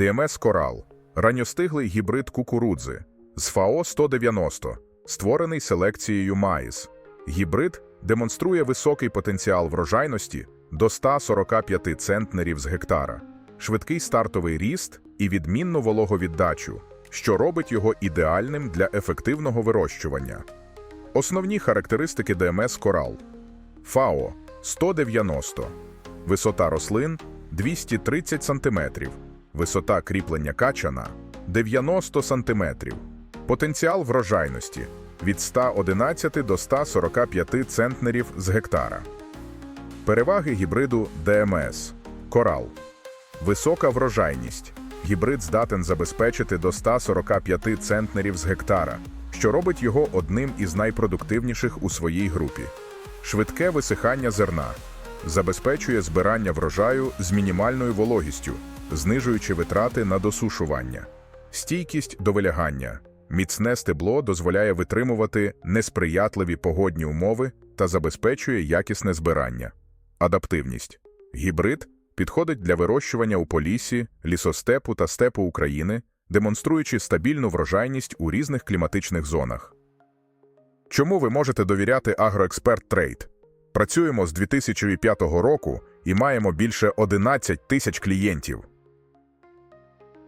ДМС Корал. Ранньостиглий гібрид кукурудзи. З ФАО 190, створений селекцією Маїс. Гібрид демонструє високий потенціал врожайності до 145 центнерів з гектара, швидкий стартовий ріст і відмінну вологовіддачу, що робить його ідеальним для ефективного вирощування. Основні характеристики ДМС Корал. ФАО 190, висота рослин 230 см, висота кріплення качана 90 см, потенціал врожайності від 111 до 145 центнерів з гектара. Переваги гібриду ДМС Корал. Висока врожайність. Гібрид здатен забезпечити до 145 центнерів з гектара, що робить його одним із найпродуктивніших у своїй групі. Швидке висихання зерна забезпечує збирання врожаю з мінімальною вологістю, знижуючи витрати на досушування. Стійкість до вилягання. Міцне стебло дозволяє витримувати несприятливі погодні умови та забезпечує якісне збирання. Адаптивність. Гібрид підходить для вирощування у полісі, лісостепу та степу України, демонструючи стабільну врожайність у різних кліматичних зонах. Чому ви можете довіряти Агроексперт Трейд? Працюємо з 2005 року і маємо більше 11 тисяч клієнтів.